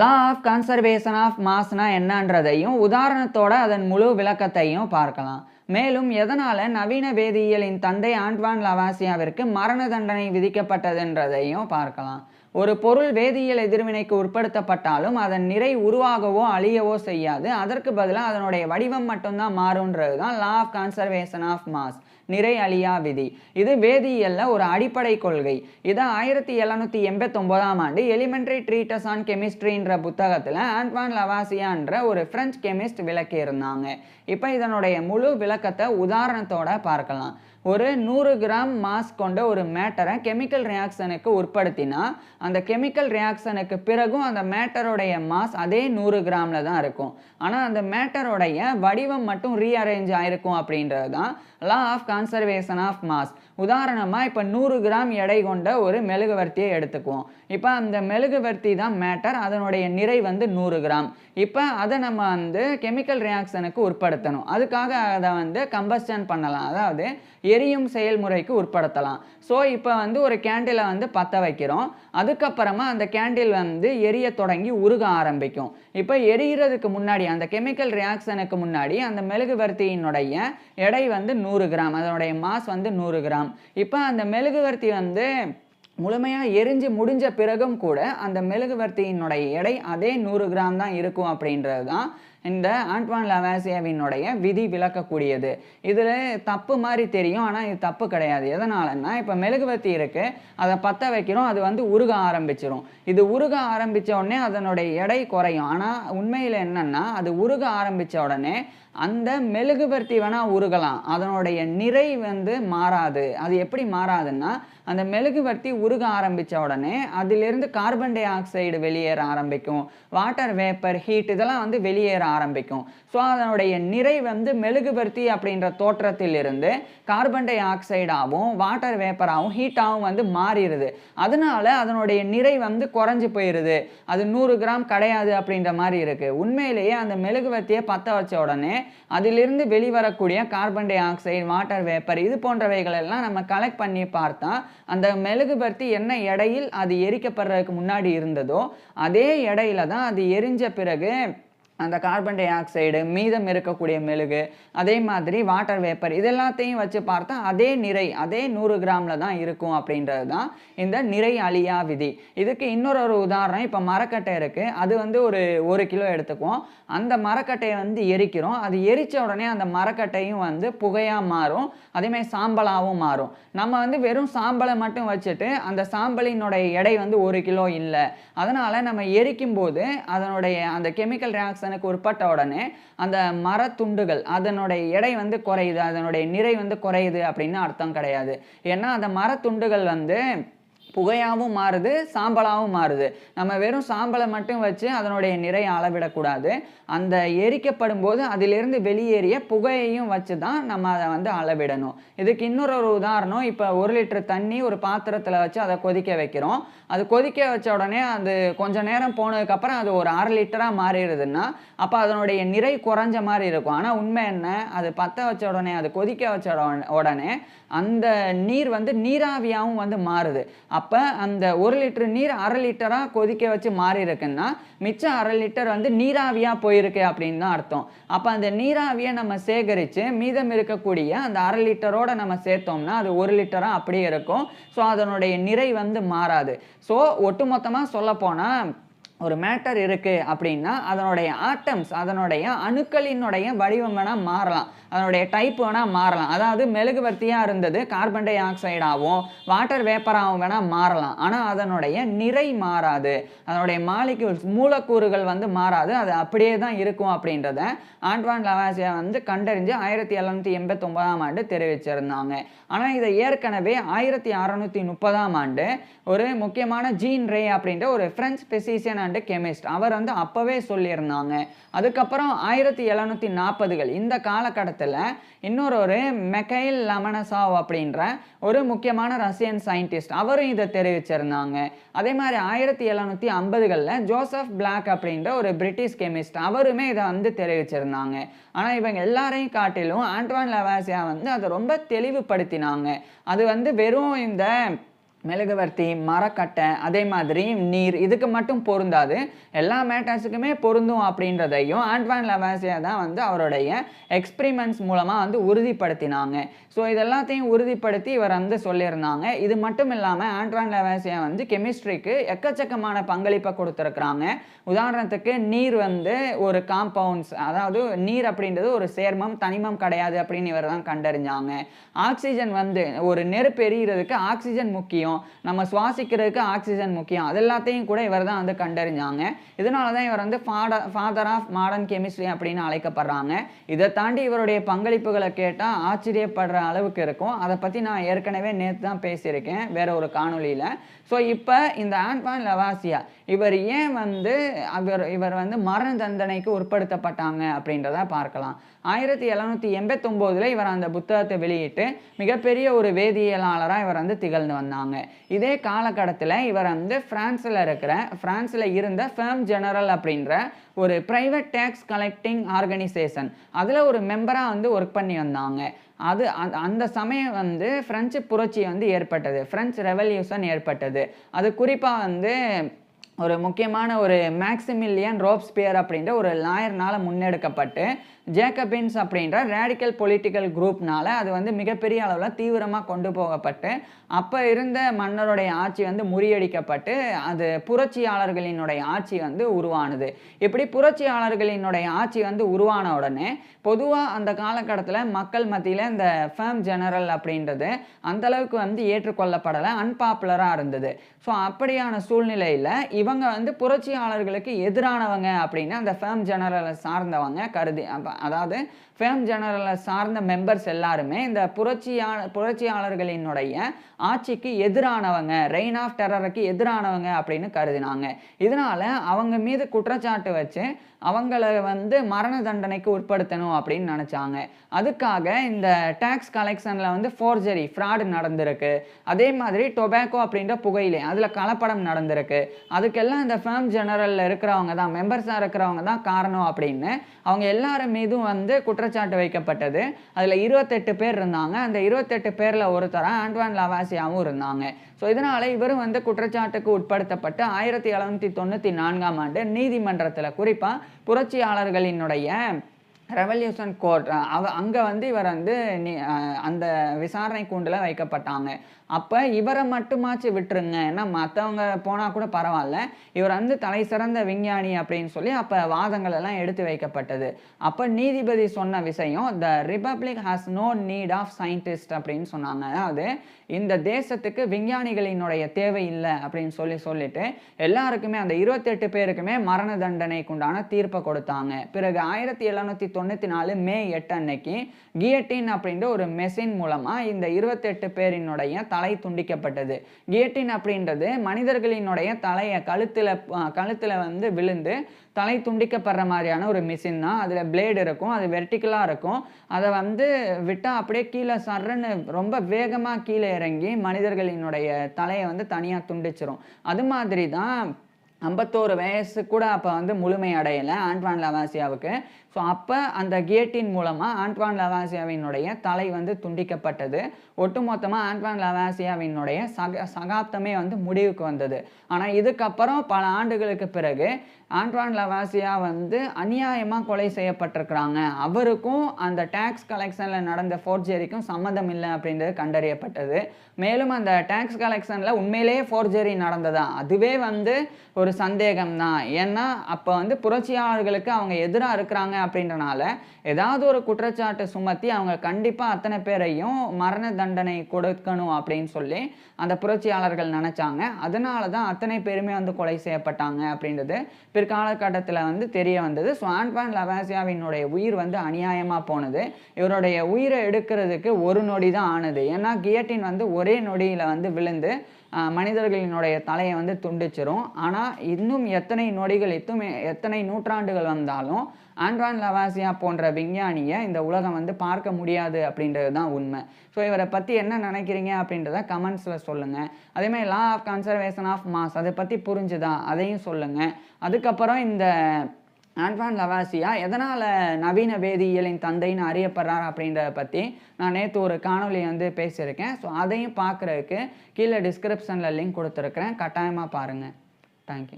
Law of conservation of மாஸ்னா என்னன்றதையும் உதாரணத்தோட அதன் முழு விளக்கத்தையும் பார்க்கலாம். மேலும் எதனால் நவீன வேதியியலின் தந்தை ஆண்ட்வான் லவாசியாவிற்கு மரண தண்டனை விதிக்கப்பட்டதுன்றதையும் பார்க்கலாம். ஒரு பொருள் வேதியியல் எதிர்வினைக்கு உட்படுத்தப்பட்டாலும் அதன் நிறை உருவாகவோ அழியவோ செய்யாது. அதற்கு பதிலாக அதனுடைய வடிவம் மட்டும்தான் மாறுன்றது தான் law of conservation of mass நிறை அழியா விதி. இது வேதியியல்ல ஒரு அடிப்படை கொள்கை. இதை ஆயிரத்தி எழுநூத்தி எண்பத்தொம்போதாம் ஆண்டு எலிமெண்ட்ரி ட்ரீட்டஸ் ஆன் கெமிஸ்ட்ரின்ற புத்தகத்தில் ஆண்ட்வான் லவாசியான்ற ஒரு பிரெஞ்சு கெமிஸ்ட் விளக்கியிருந்தாங்க. இப்போ இதனுடைய முழு விளக்கத்தை உதாரணத்தோட பார்க்கலாம். ஒரு நூறு கிராம் மாஸ் கொண்ட ஒரு மேட்டரை கெமிக்கல் ரியாக்ஷனுக்கு உட்படுத்தினா அந்த கெமிக்கல் ரியாக்ஷனுக்கு பிறகும் அந்த மேட்டருடைய மாஸ் அதே நூறு கிராமில் தான் இருக்கும். ஆனால் அந்த மேட்டருடைய வடிவம் மட்டும் ரீஅரேஞ்ச் ஆயிருக்கும் அப்படின்றது தான் law of conservation of mass உதாரணமாக இப்போ நூறு கிராம் எடை கொண்ட ஒரு மெழுகுவர்த்தியை எடுத்துக்குவோம். இப்போ அந்த மெழுகுவர்த்தி தான் மேட்டர் அதனுடைய நிறை வந்து நூறு கிராம். இப்போ அதை நம்ம வந்து கெமிக்கல் ரியாக்ஷனுக்கு உட்படுத்தணும். அதுக்காக அதை வந்து கம்பஸ்டன் பண்ணலாம். அதாவது எரியும் செயல்முறைக்கு உட்படுத்தலாம். ஸோ இப்போ வந்து ஒரு கேண்டிலை வந்து பற்ற வைக்கிறோம். அதுக்கப்புறமா அந்த கேண்டில் வந்து எரிய தொடங்கி உருக ஆரம்பிக்கும். இப்போ எரியறதுக்கு முன்னாடி அந்த கெமிக்கல் ரியாக்ஷனுக்கு முன்னாடி அந்த மெழுகுவர்த்தியினுடைய எடை வந்து நூறு கிராம். அதனுடைய மாஸ் வந்து நூறு கிராம். இப்போ அந்த மெழுகுவர்த்தி வந்து முழுமையாக எரிஞ்சு முடிஞ்ச பிறகும் கூட அந்த மெழுகுவர்த்தியினுடைய எடை அதே நூறு கிராம் தான் இருக்கும் அப்படின்றது தான் இந்த ஆண்ட்வான் லவாசியாவினுடைய விதி விளக்கக்கூடியது. இதில் தப்பு மாதிரி தெரியும் ஆனால் இது தப்பு கிடையாது. எதனாலன்னா இப்போ மெழுகுவர்த்தி இருக்குது அதை பற்ற வைக்கிறோம் அது வந்து உருக ஆரம்பிச்சிரும். இது உருக ஆரம்பித்த உடனே அதனுடைய எடை குறையும். ஆனால் உண்மையில் என்னன்னா அது உருக ஆரம்பித்த உடனே அந்த மெழுகுபர்த்தி வேணால் உருகலாம். அதனுடைய நிறை வந்து மாறாது. அது எப்படி மாறாதுன்னா அந்த மெழுகுவர்த்தி உருக ஆரம்பித்த உடனே அதிலிருந்து கார்பன் டை ஆக்சைடு வெளியேற ஆரம்பிக்கும். வாட்டர் வேப்பர் ஹீட் இதெல்லாம் வந்து வெளியேற ஆரம்பிக்கும். ஸோ அதனுடைய நிறை வந்து மெழுகுபர்த்தி அப்படின்ற தோற்றத்தில் இருந்து கார்பன் டை ஆக்சைடாகவும் வாட்டர் வேப்பராகவும் ஹீட்டாகவும் வந்து மாறிடுது. அதனால அதனுடைய நிறை வந்து குறைஞ்சி போயிடுது. அது நூறு கிராம் கிடையாது அப்படின்ற மாதிரி இருக்குது உண்மையிலேயே அந்த மெழுகுவர்த்தியை பற்ற வச்ச உடனே அதிலிருந்து வெளிவரக்கூடிய carbon dioxide water vapour இது போன்றவைகள் எல்லாம் நம்ம கலெக்ட் பண்ணி பார்த்தா அந்த மெழுகுபர்த்தி என்ன எடையில் அது எரிக்கப்படுறதுக்கு முன்னாடி இருந்ததோ அதே எடையில தான் அது எரிஞ்ச பிறகு அந்த கார்பன் டை ஆக்சைடு மீதம் இருக்கக்கூடிய மெழுகு அதே மாதிரி வாட்டர் வேப்பர் இது எல்லாத்தையும் வச்சு பார்த்தா அதே நிறை அதே நூறு கிராமில் தான் இருக்கும் அப்படின்றது தான் இந்த நிறை அழியா விதி. இதுக்கு இன்னொரு ஒரு உதாரணம் இப்போ மரக்கட்டை இருக்குது அது வந்து ஒரு ஒரு கிலோ எடுத்துக்குவோம். அந்த மரக்கட்டையை வந்து எரிக்கிறோம். அது எரிச்ச உடனே அந்த மரக்கட்டையும் வந்து புகையாக மாறும். அதேமாதிரி சாம்பலாகவும் மாறும். நம்ம வந்து வெறும் சாம்பலை மட்டும் வச்சுட்டு அந்த சாம்பலினுடைய எடை வந்து ஒரு கிலோ இல்லை. அதனால் நம்ம எரிக்கும் போது அதனுடைய அந்த கெமிக்கல் ரியாக்ஷனுக்கு உட்பட்ட உடனே அந்த மரத்துண்டுகள் அதனுடைய எடை வந்து குறையுது அதனுடைய நிறை வந்து குறையுது அப்படின்னு அர்த்தம் கிடையாது. ஏன்னா அந்த மரத்துண்டுகள் வந்து புகையாகவும் மாறுது சாம்பலாகவும் மாறுது. நம்ம வெறும் சாம்பலை மட்டும் வச்சு அதனுடைய நிறைய அளவிடக்கூடாது. அந்த எரிக்கப்படும் போது அதிலிருந்து வெளியேறிய புகையையும் வச்சு தான் நம்ம அதை வந்து அளவிடணும். இதுக்கு இன்னொரு ஒரு உதாரணம் இப்போ ஒரு லிட்டர் தண்ணி ஒரு பாத்திரத்தில் வச்சு அதை கொதிக்க வைக்கிறோம். அது கொதிக்க வச்ச உடனே அது கொஞ்ச நேரம் போனதுக்கப்புறம் அது ஒரு அரை லிட்டராக மாறிடுதுன்னா அப்போ அதனுடைய நிறை குறைஞ்ச மாதிரி இருக்கும். ஆனால் உண்மை என்ன? அது பற்ற வச்ச உடனே அது கொதிக்க வச்ச உடனே- உடனே அந்த நீர் வந்து நீராவியாகவும் வந்து மாறுது. அப்போ அப்போ அந்த ஒரு லிட்டர் நீர் அரை லிட்டராக கொதிக்க வச்சு மாறி இருக்குன்னா மிச்சம் அரை லிட்டர் வந்து நீராவியாக போயிருக்கு அப்படின்னு தான் அர்த்தம். அப்போ அந்த நீராவியை நம்ம சேகரித்து மீதம் இருக்கக்கூடிய அந்த அரை லிட்டரோட நம்ம சேர்த்தோம்னா அது ஒரு லிட்டராக அப்படியே இருக்கும். ஸோ அதனுடைய நிறை வந்து மாறாது. ஸோ ஒட்டுமொத்தமாக சொல்லப்போனால் ஒரு மேட்டர் இருக்குது அப்படின்னா அதனுடைய ஆட்டம்ஸ் அதனுடைய அணுக்களினுடைய வடிவம் வேணால் மாறலாம். அதனுடைய டைப் வேணால் மாறலாம். அதாவது மெழுகுவர்த்தியாக இருந்தது கார்பன் டை ஆக்சைடாகவும் வாட்டர் வேப்பராகவும் வேணால் மாறலாம். ஆனால் அதனுடைய நிறை மாறாது. அதனுடைய மாலிக்யூல்ஸ் மூலக்கூறுகள் வந்து மாறாது. அது அப்படியே தான் இருக்கும் அப்படின்றத ஆண்ட்வான் லவாசியா வந்து கண்டறிஞ்சு ஆயிரத்தி எழுநூற்றி எண்பத்தொம்பதாம் ஆண்டு தெரிவிச்சிருந்தாங்க. ஆனால் இதை ஏற்கனவே ஆயிரத்தி அறநூற்றி முப்பதாம் ஆண்டு ஒரு முக்கியமான ஜீன் ரே அப்படின்ற ஒரு ஃப்ரெஞ்ச் பிசிஷியன் அண்ட் கெமிஸ்ட் அவர் வந்து அப்போவே சொல்லியிருந்தாங்க. அதுக்கப்புறம் ஆயிரத்தி எழுநூற்றி நாற்பதுகள் இந்த காலகட்டத்தில் இன்னொரு ஒரு மெக்கைல் லமனசாவ் அப்படின்ற ஒரு முக்கியமான ரஷ்யன் சயின்டிஸ்ட் அவரும் இதை தெரிவிச்சிருந்தாங்க. அதே மாதிரி ஆயிரத்தி எழுநூற்றி ஐம்பதுகளில் ஜோசப் பிளாக் அப்படின்ற ஒரு பிரிட்டிஷ் கெமிஸ்ட் அவருமே இதை வந்து தெரிவிச்சிருந்தாங்க. ஆனால் இவங்க எல்லாரையும் காட்டிலும் ஆண்ட்ரான் லவாசியா வந்து அதை ரொம்ப தெளிவுபடுத்தினாங்க. அது வந்து வெறும் இந்த மெழுகுவர்த்தி மரக்கட்டை அதே மாதிரி நீர் இதுக்கு மட்டும் பொருந்தாது. எல்லா மேட்டர்ஸுக்குமே பொருந்தும் அப்படின்றதையும் ஆண்ட்வான் லவாசியா தான் வந்து அவருடைய எக்ஸ்பிரிமெண்ட்ஸ் மூலமாக வந்து உறுதிப்படுத்தினாங்க. ஸோ இதெல்லாத்தையும் உறுதிப்படுத்தி இவர் வந்து சொல்லியிருந்தாங்க. இது மட்டும் இல்லாமல் ஆண்ட்வான் லவாசியா வந்து கெமிஸ்ட்ரிக்கு எக்கச்சக்கமான பங்களிப்பை கொடுத்துருக்குறாங்க. உதாரணத்துக்கு நீர் வந்து ஒரு காம்பவுண்ட்ஸ் அதாவது நீர் அப்படின்றது ஒரு சேர்மம் தனிமம் கிடையாது அப்படின்னு இவர் தான் கண்டறிஞ்சாங்க. ஆக்சிஜன் வந்து ஒரு நெருப்பு எரியிறதுக்கு ஆக்சிஜன் முக்கியம். நம்ம சுவாசிக்கிறதுக்கு ஆக்சிஜன் முக்கியம். அது எல்லாத்தையும் கூட இவர் தான் வந்து கண்டறிஞ்சாங்க. இதனால தான் இவர் வந்து father father of modern chemistry அப்படின்னு அழைக்கப்படுறாங்க. இதை தாண்டி இவருடைய பங்களிப்புகளை கேட்டால் ஆச்சரியப்படுற அளவுக்கு இருக்கும். அதை பற்றி நான் ஏற்கனவே நேற்று தான் பேசியிருக்கேன். வேற ஒரு காணொளியில். ஸோ இப்போ இந்த ஆண்ட்வான் லவாசியா இவர் ஏன் வந்து அவர் இவர் வந்து மரண தண்டனைக்கு உட்படுத்தப்பட்டாங்க அப்படின்றத பார்க்கலாம். ஆயிரத்தி எழுநூற்றி எண்பத்தொம்போதில் இவர் அந்த புத்தகத்தை வெளியிட்டு மிகப்பெரிய ஒரு வேதியியலாளராக இவர் வந்து திகழ்ந்து வந்தாங்க. இதே காலகட்டத்தில் இவர் வந்து ஃப்ரான்ஸில் இருக்கிற ஃப்ரான்ஸில் இருந்த ஃபேம் ஜெனரல் அப்படின்ற ஒரு ப்ரைவேட் டேக்ஸ் கலெக்டிங் ஆர்கனைசேஷன் அதில் ஒரு மெம்பராக வந்து ஒர்க் பண்ணி வந்தாங்க. அது அந்த- அந்த சமயம் வந்து ஃப்ரெஞ்சு புரட்சி வந்து ஏற்பட்டது. ஃப்ரெஞ்சு ரெவல்யூஷன் ஏற்பட்டது. அது குறிப்பாக வந்து ஒரு முக்கியமான ஒரு மேக்சிமில்லியன் ரோப்ஸ்பியர் அப்படின்ற ஒரு லாயர்னால் முன்னெடுக்கப்பட்டு ஜேக்கபின்ஸ் அப்படின்ற ரேடிக்கல் பொலிட்டிக்கல் குரூப்னால அது வந்து மிகப்பெரிய அளவில் தீவிரமாக கொண்டு போகப்பட்டு அப்போ இருந்த மன்னருடைய ஆட்சி வந்து முறியடிக்கப்பட்டு அது புரட்சியாளர்களினுடைய ஆட்சி வந்து உருவானது. இப்படி புரட்சியாளர்களினுடைய ஆட்சி வந்து உருவான உடனே பொதுவாக அந்த காலகட்டத்தில் மக்கள் மத்தியில் இந்த ஃபேம் ஜெனரல் அப்படின்றது அந்தளவுக்கு வந்து ஏற்றுக்கொள்ளப்படலை அன்பாப்புலராக இருந்தது. ஸோ அப்படியான சூழ்நிலையில் இவங்க வந்து புரட்சியாளர்களுக்கு எதிரானவங்க அப்படின்னு அந்த ஃபேம் ஜெனரலை சார்ந்தவங்க கருதி அதாவது ஃபேம் ஜெனரலை சார்ந்த மெம்பர்ஸ் எல்லாருமே இந்த புரட்சியா புரட்சியாளர்களினுடைய ஆட்சிக்கு எதிரானவங்க ரெயின் ஆஃப் டெரருக்கு எதிரானவங்க அப்படின்னு கருதினாங்க. இதனால் அவங்க மீது குற்றச்சாட்டு வச்சு அவங்கள வந்து மரண தண்டனைக்கு உட்படுத்தணும் அப்படின்னு நினச்சாங்க. அதுக்காக இந்த டேக்ஸ் கலெக்ஷனில் வந்து ஃபோர்ஜரி ஃப்ராடு நடந்திருக்கு. அதே மாதிரி டொபாக்கோ அப்படின்ற புகையிலை அதில் கலப்படம் நடந்திருக்கு. அதுக்கெல்லாம் இந்த ஃபேம் ஜெனரலில் இருக்கிறவங்க தான் மெம்பர்ஸாக இருக்கிறவங்க தான் காரணம் அப்படின்னு அவங்க எல்லாரும் மீதும் வந்து குற்ற குற்றச்சாட்டு வைக்கப்பட்டது. அதில் இருபத்தெட்டு பேர் இருந்தாங்க. அந்த இருபத்தெட்டு பேரில் ஒருத்தராக ஆண்ட்வான் லவாசியாவும் இருந்தாங்க. ஸோ இதனால் இவரும் வந்து குற்றச்சாட்டுக்கு உட்படுத்தப்பட்டு ஆயிரத்தி எழுநூற்றி தொண்ணூற்றி நான்காம் ஆண்டு நீதிமன்றத்தில் குறிப்பாக புரட்சியாளர்களினுடைய ரெவல்யூஷன் கோர்ட் அவ அங்கே வந்து இவர் வந்து அந்த விசாரணை கூண்டில் வைக்கப்பட்டாங்க. அப்போ இவரை மட்டுமாச்சு விட்டுருங்க. ஏன்னா மற்றவங்க போனால் கூட பரவாயில்ல. இவர் வந்து தலை சிறந்த விஞ்ஞானி அப்படின்னு சொல்லி அப்போ வாதங்கள் எல்லாம் எடுத்து வைக்கப்பட்டது. அப்போ நீதிபதி சொன்ன விஷயம் the republic has no need of scientist அப்படின்னு சொன்னாங்க. அதாவது இந்த தேசத்துக்கு விஞ்ஞானிகளினுடைய தேவை இல்லை அப்படின்னு சொல்லி சொல்லிட்டு எல்லாருக்குமே அந்த இருபத்தெட்டு பேருக்குமே மரண தண்டனைக்குண்டான தீர்ப்பை கொடுத்தாங்க. பிறகு ஆயிரத்தி எழுநூற்றி தொண்ணூற்றி நாலு மே எட்டு அன்னைக்கு கியட்டின் அப்படின்ற ஒரு மெஷின் மூலமாக இந்த இருபத்தெட்டு பேரினுடைய தலை துண்டிக்கப்பட்டது. கியட்டின் அப்படின்றது மனிதர்களினுடைய தலையை கழுத்தில் கழுத்தில் வந்து விழுந்து தலை துண்டிக்கப்படுற மாதிரியான ஒரு மிஷின் தான். அதில் பிளேடு இருக்கும் அது வெர்டிக்கலாக இருக்கும். அதை வந்து விட்டால் அப்படியே கீழே சர்றன்னு ரொம்ப வேகமாக கீழே இறங்கி மனிதர்களினுடைய தலையை வந்து தனியாக துண்டிச்சிரும். அது மாதிரி தான் ஐம்பத்தோரு வயசு கூட அப்போ வந்து முழுமை அடையலை ஆண்ட்வான் லவாசியாவுக்கு. ஸோ அப்போ அந்த கேட்டின் மூலமாக ஆண்ட்வான் லவாசியாவினுடைய தலை வந்து துண்டிக்கப்பட்டது. ஒட்டுமொத்தமாக ஆண்ட்வான் லவாசியாவினுடைய சக சகாப்தமே வந்து முடிவுக்கு வந்தது. ஆனால் இதுக்கப்புறம் பல ஆண்டுகளுக்கு பிறகு ஆண்ட்வான் லவாசியா வந்து அநியாயமாக கொலை செய்யப்பட்டிருக்கிறாங்க. அவருக்கும் அந்த டேக்ஸ் கலெக்ஷனில் நடந்த ஃபோர்ஜெரிக்கும் சம்மந்தம் இல்லை அப்படின்றது கண்டறியப்பட்டது. மேலும் அந்த டேக்ஸ் கலெக்ஷனில் உண்மையிலேயே ஃபோர்ஜெரி நடந்ததா? அதுவே வந்து ஒரு சந்தேகம் தான் ஏன்னா அப்போ வந்து புரட்சியாளர்களுக்கு அவங்க எதிராக இருக்கிறாங்க அப்படின்றனால ஏதாவது ஒரு குற்றச்சாட்டு சுமத்தி அவங்க கண்டிப்பாக அத்தனை பேரையும் மரண தண்டனை கொடுக்கணும் அப்படின்னு சொல்லி அந்த புரட்சியாளர்கள் நினச்சாங்க. அதனால தான் அத்தனை பேருமே வந்து கொலை செய்யப்பட்டாங்க அப்படின்றது பிற்காலகட்டத்தில் வந்து தெரிய வந்தது. ஸோ லவாசியாவினுடைய உயிர் வந்து அநியாயமாக போனது. இவருடைய உயிரை எடுக்கிறதுக்கு ஒரு நொடி தான் ஆனது. ஏன்னா கியட்டின் வந்து ஒரே நொடியில் வந்து விழுந்து மனிதர்களினுடைய தலையை வந்து துண்டிச்சிரும். ஆனால் இன்னும் எத்தனை நொடிகள் எத்துமே எத்தனை நூற்றாண்டுகள் வந்தாலும் ஆண்ட்ரான் லவாசியா போன்ற விஞ்ஞானியை இந்த உலகம் வந்து பார்க்க முடியாது அப்படின்றது தான் உண்மை. ஸோ இவரை பற்றி என்ன நினைக்கிறீங்க அப்படின்றத கமெண்ட்ஸில் சொல்லுங்கள் அதேமாதிரி law of conservation of mass அதை பற்றி புரிஞ்சுதா? அதையும் சொல்லுங்கள் அதுக்கப்புறம் இந்த ஆண்ட்வான் லவாசியா எதனால் நவீன வேதியியலின் தந்தைன்னு அறியப்படுறார் அப்படின்றத பற்றி நான் நேற்று ஒரு காணொலி வந்து பேசியிருக்கேன். ஸோ அதையும் பார்க்குறதுக்கு கீழே டிஸ்கிரிப்ஷனில் லிங்க் கொடுத்துருக்குறேன். கட்டாயமாக பாருங்கள் தேங்க்யூ